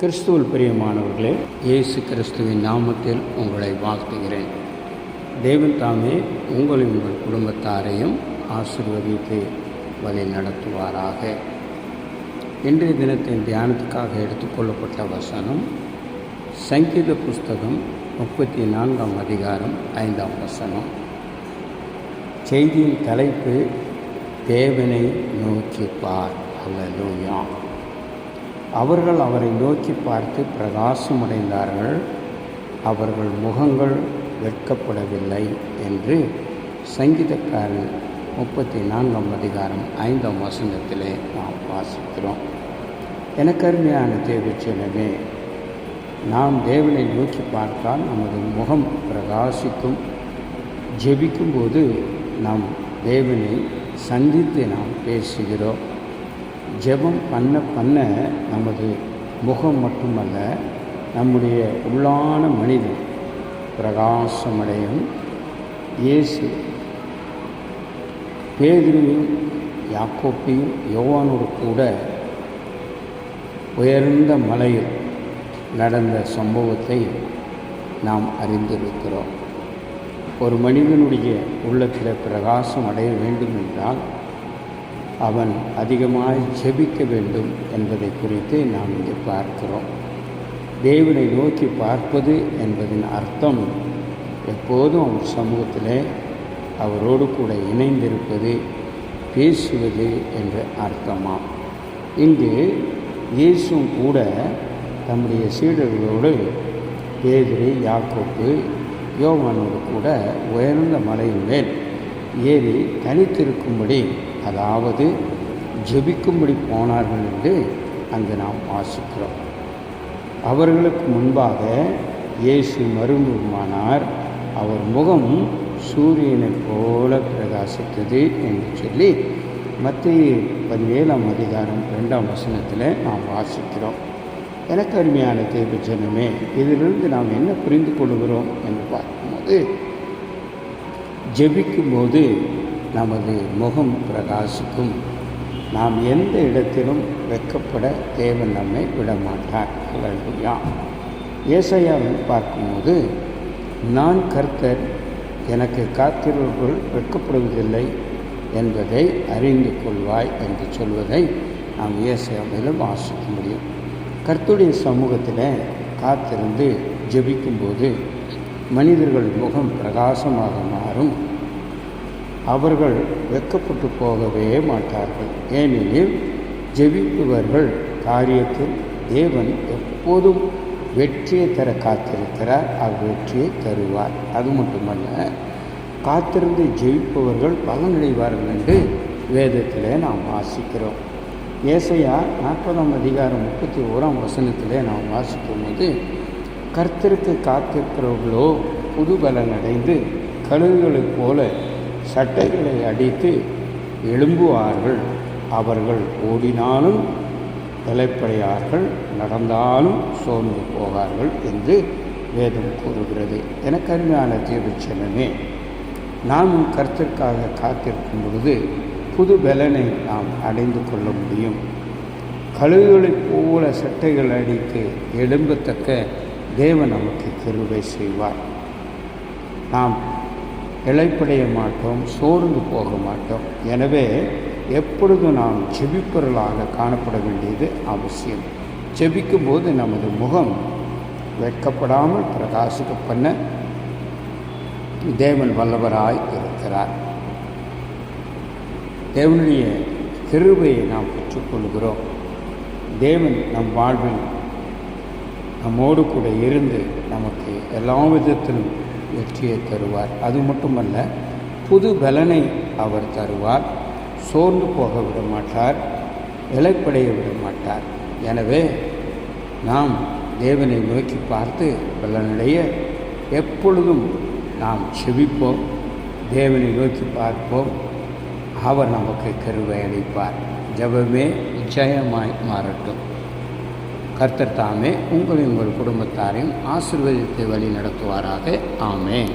கிறிஸ்துவல் பிரியமானவர்களே இயேசு கிறிஸ்துவின் நாமத்தில் உங்களை வாழ்த்துகிறேன். தேவன் தாமே உங்களின் உங்கள் குடும்பத்தாரையும் ஆசிர்வதித்து வழி நடத்துவாராக. இன்றைய தினத்தின் தியானத்துக்காக எடுத்துக்கொள்ளப்பட்ட வசனம் சங்கீத புஸ்தகம் முப்பத்தி நான்காம் அதிகாரம் ஐந்தாம் வசனம். செய்தியின் தலைப்பு தேவனை நோக்கி பார். அல்லேலூயா அவர்கள் அவரை நோக்கி பார்த்து பிரகாசமடைந்தார்கள். அவர்கள் முகங்கள் வெட்கப்படவில்லை என்று சங்கீதக்காரன் முப்பத்தி நான்காம் அதிகாரம் ஐந்தாம் வசனத்திலே நாம் வாசிக்கிறோம். எனக்கு அருமையான தேவச்சனமே நாம் தேவனை நோக்கி பார்த்தால் நமது முகம் பிரகாசிக்கும். ஜெபிக்கும்போது நாம் தேவனை சந்தித்து நாம் பேசுகிறோம். ஜெபம் பண்ண பண்ண நமது முகம் மட்டுமல்ல நம்முடைய உள்ளான மனிதன் பிரகாசமடையும். இயேசு பேதிரியும் யாக்கோப்பையும் யோவானோடு கூட உயர்ந்த மலையில் நடந்த சம்பவத்தை நாம் அறிந்திருக்கிறோம். ஒரு மனிதனுடைய உள்ளத்தில் பிரகாசம் அடைய வேண்டும் என்றால் அவன் அதிகமாக ஜெபிக்க வேண்டும் என்பதை குறித்து நாம் இங்கே பார்க்கிறோம். தேவனை நோக்கி பார்ப்பது என்பதன் அர்த்தம் எப்போதும் அவர் சமூகத்தில் அவரோடு கூட இணைந்திருப்பது பேசுவது என்ற அர்த்தமாம். இங்கு இயேசும் கூட தம்முடைய சீடர்களோடு பேதிரி யாக்கோப்பு யோவானோடு கூட உயர்ந்த மலையின் மேல் ஏறி தனித்திருக்கும்படி அதாவது ஜெபிக்கும்படி போனார்கள் என்று அங்கு நாம் வாசிக்கிறோம். அவர்களுக்கு முன்பாக இயேசு மறுமுகமானார் அவர் முகம் சூரியனைப் போல பிரகாசித்தது என்று சொல்லி மத்திய பதினேழாம் அதிகாரம் ரெண்டாம் வசனத்தில் நாம் வாசிக்கிறோம். எனக்கு அருமையான தேவை ஜனமே இதிலிருந்து நாம் என்ன புரிந்து கொள்கிறோம் என்று பார்க்கும்போது ஜெபிக்கும்போது நமது முகம் பிரகாசிக்கும். நாம் எந்த இடத்திலும் வெக்கப்பட தேவன் நம்மை விடமாட்டார். அல்லா ஏசையாவை பார்க்கும்போது நான் கர்த்தர் எனக்கு காத்திருவர்கள் வெட்கப்படுவதில்லை என்பதை அறிந்து கொள்வாய் என்று சொல்வதை நாம் ஏசையாவிலும் வாசிக்க முடியும். கர்த்துடைய சமூகத்தில் காத்திருந்து ஜெபிக்கும்போது மனிதர்கள் முகம் பிரகாசமாக மாறும். அவர்கள் வெக்கப்பட்டு போகவே மாட்டார்கள். ஏனெனில் ஜெபிப்பவர்கள் காரியத்தில் தேவன் எப்போதும் வெற்றியை தர காத்திருக்கிறார் அவ்வெற்றியை தருவார். அது மட்டுமல்ல காத்திருந்து ஜெயிப்பவர்கள் பலனடைவார்கள் என்று வேதத்தில் நாம் வாசிக்கிறோம். ஏசையா நாற்பதாம் அதிகாரம் முப்பத்தி ஓராம் வசனத்திலே நாம் வாசிக்கும் போது கர்த்தருக்கு காத்திருக்கிறவர்களோ புது பலனடைந்து கழுகுகளைப் போல சட்டைகளை அடித்து எழும்புவார்கள். அவர்கள் ஓடினாலும் தலைப்படையார்கள் நடந்தாலும் சோர்ந்து போவார்கள் என்று வேதம் கூறுகிறது. எனக்கு அருமையான தீர்ச்சனமே நாமும் கருத்திற்காக காத்திருக்கும் பொழுது புது பலனை நாம் அடைந்து கொள்ள முடியும். கழுகுகளைப் போல சட்டைகள் அடித்து எழும்பத்தக்க தேவன் நமக்கு கிருபை செய்வார். நாம் இழைப்படைய மாட்டோம் சோர்ந்து போக மாட்டோம். எனவே எப்பொழுதும் நாம் செபிப்பொருளாக காணப்பட வேண்டியது அவசியம். செபிக்கும் போது நமது முகம் வெட்கப்படாமல் பிரகாசிக்க பண்ண தேவன் வல்லவராய் இருக்கிறார். தேவனுடைய கிருபையை நாம் பெற்றுக்கொள்கிறோம். தேவன் நம் வாழ்வில் நம்மோடு கூட இருந்து நமக்கு எல்லா விதத்திலும் வெற்றியை தருவார். அது மட்டுமல்ல புது பலனை அவர் தருவார். சோர்ந்து போக விட மாட்டார் இலைப்படைய விட மாட்டார். எனவே நாம் தேவனை நோக்கி பார்த்து பலனடைய எப்பொழுதும் நாம் செவிப்போம் தேவனை நோக்கி பார்ப்போம். அவர் நமக்கு கருவை அளிப்பார். ஜபமே ஜெயமாய் மாறட்டும். கர்த்தர் தாமே உங்களையும் உங்கள் குடும்பத்தாரையும் ஆசிர்வதித்து வழி நடத்துவாராக. ஆமேன்.